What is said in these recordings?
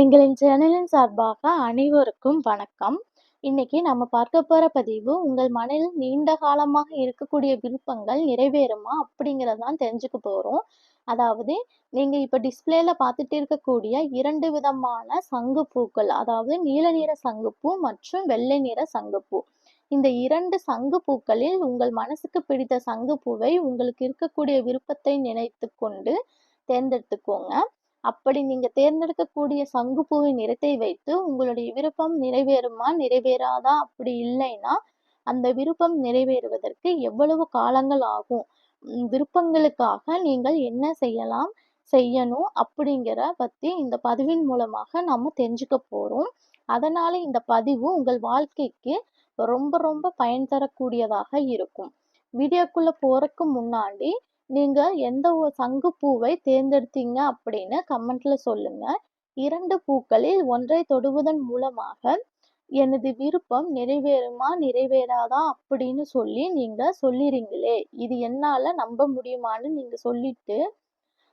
எங்களின் சேனலின் சார்பாக அனைவருக்கும் வணக்கம். இன்னைக்கு நம்ம பார்க்க போகிற பதிவு உங்கள் மனதில் நீண்ட காலமாக இருக்கக்கூடிய விருப்பங்கள் நிறைவேறுமா அப்படிங்கிறதான் தெரிஞ்சுக்க போகிறோம் அதாவது நீங்கள் இப்போ டிஸ்பிளேல பார்த்துட்டு இருக்கக்கூடிய இரண்டு விதமான சங்குப்பூக்கள் அதாவது நீல நிற சங்குப்பூ மற்றும் வெள்ளை நிற சங்குப்பூ இந்த இரண்டு சங்கு பூக்களில் உங்கள் மனசுக்கு பிடித்த சங்குப்பூவை உங்களுக்கு இருக்கக்கூடிய விருப்பத்தை நினைத்து கொண்டு தேர்ந்தெடுத்துக்கோங்க. அப்படி நீங்க தேர்ந்தெடுக்கக்கூடிய சங்குப்பூவின் நிறத்தை வைத்து உங்களுடைய விருப்பம் நிறைவேறுமா நிறைவேறாதா? அப்படி இல்லைன்னா அந்த விருப்பம் நிறைவேறுவதற்கு எவ்வளவு காலங்கள் ஆகும்? விருப்பங்களுக்காக நீங்கள் என்ன செய்யலாம் செய்யணும் அப்படிங்கிற பத்தி இந்த பதிவின் மூலமாக நம்ம தெரிஞ்சுக்க போறோம். அதனால இந்த பதிவு உங்கள் வாழ்க்கைக்கு ரொம்ப ரொம்ப பயன் தரக்கூடியதாக இருக்கும். வீடியோக்குள்ள போறதுக்கு முன்னாடி நீங்கள் எந்த ஒரு சங்கு பூவை தேர்ந்தெடுத்தீங்க அப்படின்னு கமெண்ட்ல சொல்லுங்க. இரண்டு பூக்களில் ஒன்றை தொடுவதன் மூலமாக எனது விருப்பம் நிறைவேறுமா நிறைவேறாதா அப்படின்னு சொல்லி நீங்க சொல்லிறீங்களே. இது என்னால நம்ப முடியுமான்னு நீங்க சொல்லிட்டு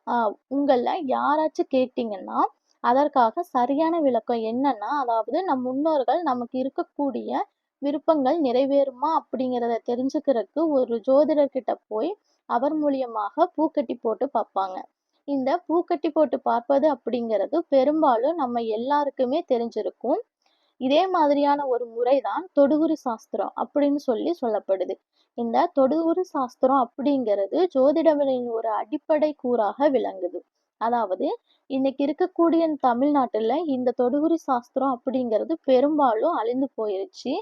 ஆஹ் யாராச்சும் கேட்டீங்கன்னா அதற்காக சரியான விளக்கம் என்னன்னா அதாவது நம் முன்னோர்கள் நமக்கு இருக்கக்கூடிய விருப்பங்கள் நிறைவேறுமா அப்படிங்கிறத தெரிஞ்சுக்கிறதுக்கு ஒரு ஜோதிடர்கிட்ட போய் அவர் மூலியமாக பூக்கட்டி போட்டு பார்ப்பாங்க. இந்த பூக்கட்டி போட்டு பார்ப்பது அப்படிங்கிறது பெரும்பாலும் நம்ம எல்லாருக்குமே தெரிஞ்சிருக்கும். இதே மாதிரியான ஒரு முறைதான் தொடுகுறி சாஸ்திரம் அப்படின்னு சொல்லி சொல்லப்படுது. இந்த தொடுகுறி சாஸ்திரம் அப்படிங்கிறது ஜோதிடவியலின் ஒரு அடிப்படை கூறாக விளங்குது. அதாவது இன்னைக்கு இருக்கக்கூடிய தமிழ்நாட்டுல இந்த தொடுகுறி சாஸ்திரம் அப்படிங்கிறது பெரும்பாலும் அழிந்து போயிருச்சு.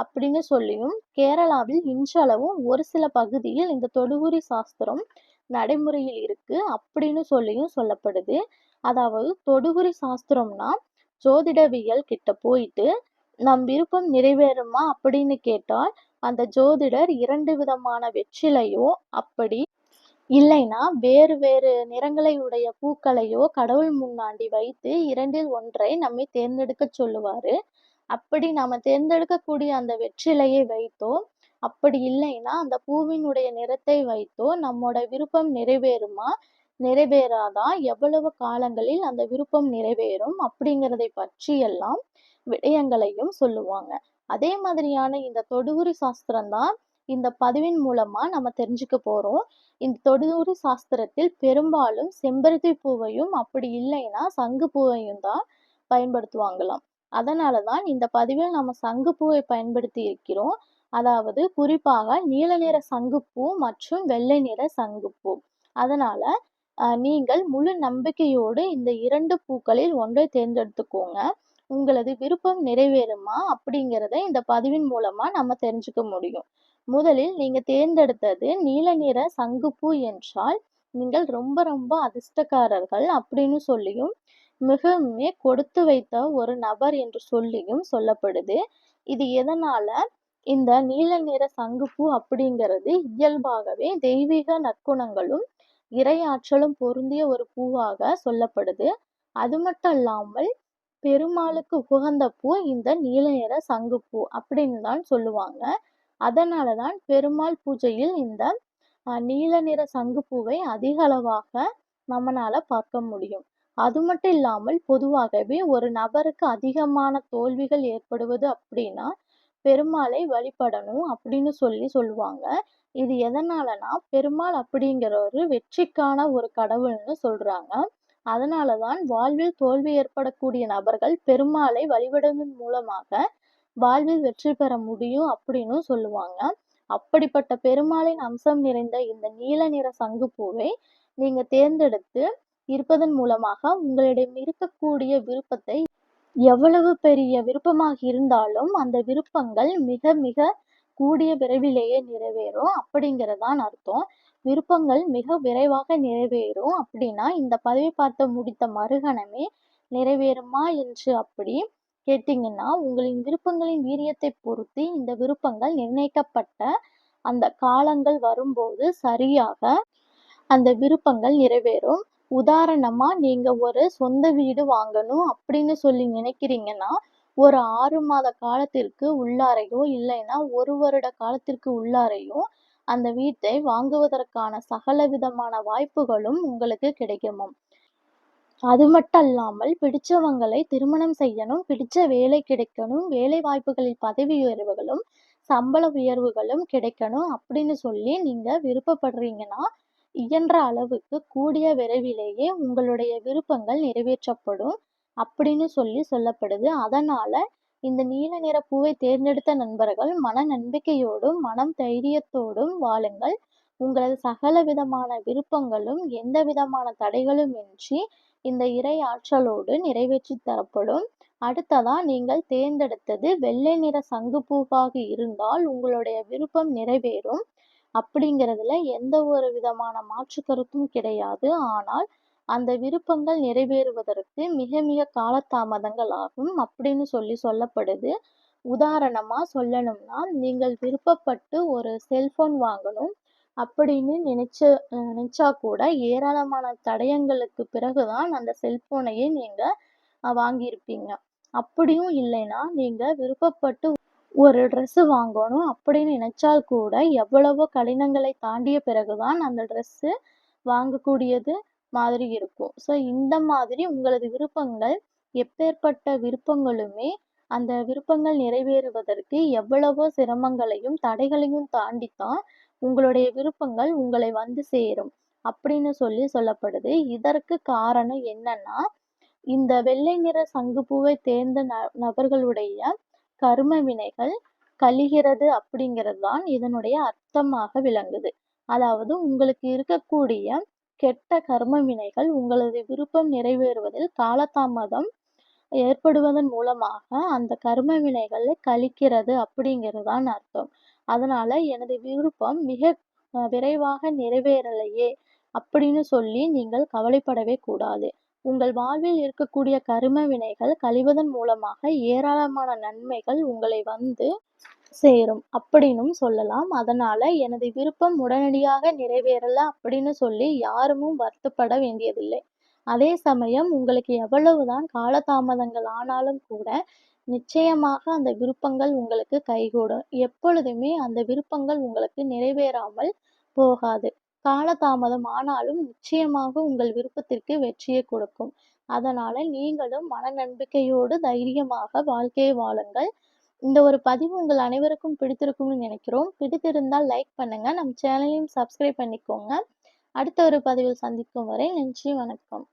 அப்படின்னு சொல்லியும் கேரளாவில் இன்றளவும் ஒரு சில பகுதியில் இந்த தொடுகுறி சாஸ்திரம் நடைமுறையில் இருக்கு அப்படின்னு சொல்லியும் சொல்லப்படுது. அதாவது தொடுகுறி சாஸ்திரம்னா ஜோதிடவியல் கிட்ட போயிட்டு நம் விருப்பம் நிறைவேறுமா அப்படின்னு கேட்டால் அந்த ஜோதிடர் இரண்டு விதமான வெற்றிலையோ அப்படி இல்லைன்னா வேறு வேறு நிறங்களை உடைய பூக்களையோ கடவுள் முன்னாடி வைத்து இரண்டில் ஒன்றை நம்மை தேர்ந்தெடுக்க சொல்லுவாரு. அப்படி நாம தேர்ந்தெடுக்கக்கூடிய அந்த வெற்றிலையை வைத்தோ அப்படி இல்லைன்னா அந்த பூவினுடைய நிறத்தை வைத்தோ நம்மோட விருப்பம் நிறைவேறுமா? நிறைவேறாதா? எவ்வளவு காலங்களில் அந்த விருப்பம் நிறைவேறும்? அப்படிங்கிறதை பற்றி எல்லாம் விடயங்களையும் சொல்லுவாங்க. அதே மாதிரியான இந்த தொடுகுறி சாஸ்திரம் தான் இந்த பதிவின் மூலமா நம்ம தெரிஞ்சுக்க போறோம். இந்த தொடுகுறி சாஸ்திரத்தில் பெரும்பாலும் செம்பருத்தி பூவையும் அப்படி இல்லைன்னா சங்கு பூவையும் தான் பயன்படுத்துவாங்களாம். அதனாலதான் இந்த பதிவில் நம்ம சங்குப்பூவை பயன்படுத்தி இருக்கிறோம். அதாவது குறிப்பாக நீல நிற சங்குப்பூ மற்றும் வெள்ளை நிற சங்குப்பூ. அதனால நீங்கள் முழு நம்பிக்கையோடு இந்த இரண்டு பூக்களில் ஒன்றை தேர்ந்தெடுத்துக்கோங்க. உங்களது விருப்பம் நிறைவேறுமா அப்படிங்கிறத இந்த பதிவின் மூலமா நம்ம தெரிஞ்சுக்க முடியும். முதலில் நீங்க தேர்ந்தெடுத்தது நீல நிற சங்குப்பூ என்றால் நீங்கள் ரொம்ப ரொம்ப அதிர்ஷ்டக்காரர்கள் அப்படின்னு சொல்லியும் மிகவுமே கொடுத்து வைத்த ஒரு நபர் என்று சொல்லியும் சொல்லப்படுது. இது எதனால? இந்த நீல நிற சங்குப்பூ அப்படிங்கிறது இயல்பாகவே தெய்வீக நற்குணங்களும் இறையாற்றலும் பொருந்திய ஒரு பூவாக சொல்லப்படுது. அது மட்டும் இல்லாமல் பெருமாளுக்கு உகந்த பூ இந்த நீல நிற சங்குப்பூ அப்படின்னு தான் சொல்லுவாங்க. அதனாலதான் பெருமாள் பூஜையில் இந்த நீல நிற சங்குப்பூவை அதிக அளவாக நம்மளால பார்க்க முடியும். அது மட்டும் இல்லாமல் பொதுவாகவே ஒரு நபருக்கு அதிகமான தோல்விகள் ஏற்படுவது அப்படின்னா பெருமாளை வழிபடணும் அப்படின்னு சொல்லி சொல்லுவாங்க. இது எதனாலனா பெருமாள் அப்படிங்கிறவரு வெற்றிக்கான ஒரு கடவுள்னு சொல்றாங்க. அதனாலதான் வாழ்வில் தோல்வி ஏற்படக்கூடிய நபர்கள் பெருமாளை வழிபடுவதன் மூலமாக வாழ்வில் வெற்றி பெற முடியும் அப்படின்னு சொல்லுவாங்க. அப்படிப்பட்ட பெருமாளின் அம்சம் நிறைந்த இந்த நீல நிற சங்குப்பூவை நீங்க தேர்ந்தெடுத்து இருப்பதன் மூலமாக உங்களிடம் இருக்கக்கூடிய விருப்பத்தை எவ்வளவு பெரிய விருப்பமாக இருந்தாலும் அந்த விருப்பங்கள் மிக மிக கூடிய விரைவிலேயே நிறைவேறும் அப்படிங்கிறதான் அர்த்தம். விருப்பங்கள் மிக விரைவாக நிறைவேறும் அப்படின்னா இந்த பதவி பார்த்து முடித்த மறுகணமே நிறைவேறுமா என்று அப்படி கேட்டீங்கன்னா உங்களின் விருப்பங்களின் வீரியத்தை பொறுத்து இந்த விருப்பங்கள் நிர்ணயிக்கப்பட்ட அந்த காலங்கள் வரும்போது சரியாக அந்த விருப்பங்கள் நிறைவேறும். உதாரணமா நீங்க ஒரு சொந்த வீடு வாங்கணும் அப்படின்னு சொல்லி நினைக்கிறீங்கன்னா ஒரு ஆறு மாத காலத்திற்கு உள்ளாரையோ இல்லைன்னா ஒரு வருட காலத்திற்கு உள்ளாரையோ அந்த வீட்டை வாங்குவதற்கான சகல விதமான வாய்ப்புகளும் உங்களுக்கு கிடைக்குமாம். அது மட்டும் அல்லாமல் பிடிச்சவங்களை திருமணம் செய்யணும், பிடிச்ச வேலை கிடைக்கணும், வேலை வாய்ப்புகளில் பதவி உயர்வுகளும், சம்பள உயர்வுகளும் கிடைக்கணும் அப்படின்னு சொல்லி நீங்க விருப்பப்படுறீங்கன்னா, இயன்ற அளவுக்கு கூடிய விரைவிலேயே உங்களுடைய விருப்பங்கள் நிறைவேற்றப்படும் அப்படின்னு சொல்லி சொல்லப்படுது. அதனால இந்த நீல நிற பூவை தேர்ந்தெடுத்த நண்பர்கள் மன நம்பிக்கையோடும், மனம் தைரியத்தோடும் வாழுங்கள். உங்களது சகல விதமான விருப்பங்களும் எந்த விதமான தடைகளும் இன்றி இந்த இறை ஆற்றலோடு நிறைவேற்றி தரப்படும். அடுத்ததா நீங்கள் தேர்ந்தெடுத்தது வெள்ளை நிற சங்கு பூவாக இருந்தால் உங்களுடைய விருப்பம் நிறைவேறும் அப்படிங்கிறதுல எந்த ஒரு விதமான மாற்று கருத்தும் கிடையாது. ஆனால் அந்த விருப்பங்கள் நிறைவேறுவதற்கு மிக மிக காலதாமதங்கள் ஆகும் அப்படின்னு சொல்லி சொல்லப்படுது. உதாரணமா சொல்லணும்னா, நீங்கள் விருப்பப்பட்டு ஒரு செல்போன் வாங்கணும் அப்படின்னு நினைச்ச நினைச்சா கூட ஏராளமான தடயங்களுக்கு பிறகுதான் அந்த செல்போனையே நீங்க வாங்கியிருப்பீங்க. அப்படியும் இல்லைன்னா, நீங்க விருப்பப்பட்டு ஒரு ட்ரெஸ்ஸு வாங்கணும் அப்படின்னு நினைச்சால் கூட எவ்வளவோ கடினங்களை தாண்டிய பிறகுதான் அந்த ட்ரெஸ்ஸு வாங்கக்கூடியது மாதிரி இருக்கும். ஸோ இந்த மாதிரி உங்களது விருப்பங்கள் எப்பேர்ப்பட்ட விருப்பங்களுமே அந்த விருப்பங்கள் நிறைவேறுவதற்கு எவ்வளவோ சிரமங்களையும், தடைகளையும் தாண்டித்தான் உங்களுடைய விருப்பங்கள் உங்களை வந்து சேரும் அப்படின்னு சொல்லி சொல்லப்படுது. இதற்கு காரணம் என்னன்னா, இந்த வெள்ளை நிற சங்குப்பூவை தேர்ந்த ந நபர்களுடைய கரும வினைகள் கழிகிறது அப்படிங்கிறது தான் இதனுடைய அர்த்தமாக விளங்குது. அதாவது உங்களுக்கு இருக்கக்கூடிய கெட்ட கர்ம வினைகள் உங்களது விருப்பம் நிறைவேறுவதில் காலதாமதம் ஏற்படுவதன் மூலமாக அந்த கர்ம வினைகளை கழிக்கிறது அப்படிங்கிறது தான் அர்த்தம். அதனால எனது விருப்பம் மிக விரைவாக நிறைவேறலையே அப்படின்னு சொல்லி நீங்கள் கவலைப்படவே கூடாது. உங்கள் வாழ்வில் இருக்கக்கூடிய கரும வினைகள் கழிவதன் மூலமாக ஏராளமான நன்மைகள் உங்களை வந்து சேரும் அப்படின்னும் சொல்லலாம். அதனால எனது விருப்பம் உடனடியாக நிறைவேறல அப்படின்னு சொல்லி யாருமும் வருத்தப்பட வேண்டியதில்லை. அதே சமயம் உங்களுக்கு எவ்வளவுதான் காலதாமதங்கள் ஆனாலும் கூட, நிச்சயமாக அந்த விருப்பங்கள் உங்களுக்கு கைகூடும். எப்பொழுதுமே அந்த விருப்பங்கள் உங்களுக்கு நிறைவேறாமல் போகாது. காலதாமதம் ஆனாலும் நிச்சயமாக உங்கள் விருப்பத்திற்கு வெற்றியை கொடுக்கும். அதனால நீங்களும் மன நம்பிக்கையோடு தைரியமாக வாழ்க்கையை வாழுங்கள். இந்த ஒரு பதிவு உங்கள் அனைவருக்கும் பிடித்திருக்கும்னு நினைக்கிறோம். பிடித்திருந்தால் லைக் பண்ணுங்க. நம் சேனலையும் சப்ஸ்கிரைப் பண்ணிக்கோங்க. அடுத்த ஒரு பதிவில் சந்திக்கும் வரை நன்றி, வணக்கம்.